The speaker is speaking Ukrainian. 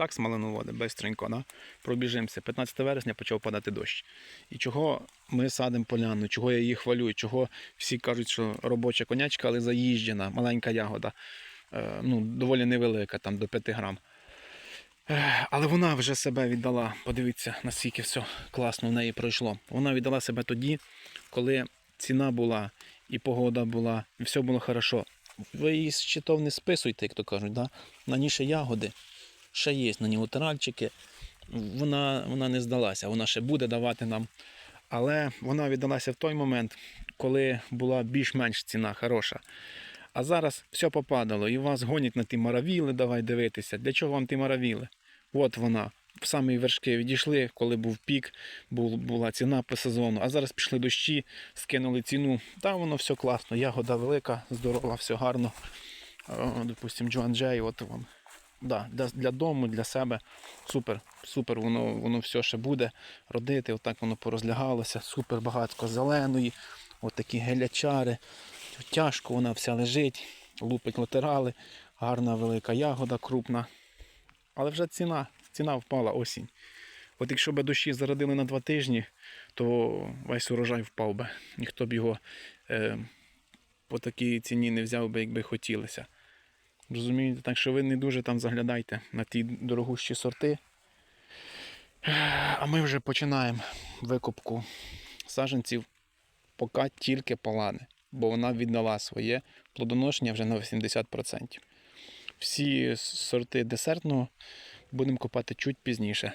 Так смалену води, бистренько, да? пробіжимося. 15 вересня почав падати дощ. І чого ми садимо поляну, чого я її хвалю, чого всі кажуть, що робоча конячка, але заїжджена, маленька ягода, е, ну, доволі невелика, там до 5 грам. Але вона вже себе віддала. Подивіться, наскільки все класно в неї пройшло. Вона віддала себе тоді, коли ціна була, і погода була, і все було хорошо. Ви її з щитов не списуйте, як то кажуть. Да? На ній ще ягоди, ще є на ній латеральчики. Вона, вона не здалася, вона ще буде давати нам. Але вона віддалася в той момент, коли була більш-менш ціна хороша. А зараз все попадало, і вас гонять на ті маравіли, давай дивитися. Для чого вам ті маравіли? От вона. В самі вершки відійшли, коли був пік, була ціна по сезону. А зараз пішли дощі, скинули ціну. Та воно все класно. Ягода велика, здорова, все гарно. О, Допустим, Джоан Джей, от вам. Да, для, для дому, для себе. Супер, супер, воно, воно все ще буде родити. Отак воно порозлягалося, супер багатко зеленої, от такі гелячари. Тяжко вона вся лежить, лупить латерали, гарна велика ягода крупна. Але вже ціна, ціна впала осінь. От якщо б дощі зародили на два тижні, то весь урожай впав би. Ніхто б його е, по такій ціні не взяв би, якби хотілося. Розумієте? Так що ви не дуже там заглядайте на ті дорогущі сорти. А ми вже починаємо викупку саженців, поки тільки палани, бо вона віддала своє плодоношення вже на 80%. Всі сорти десертного будемо копати чуть пізніше.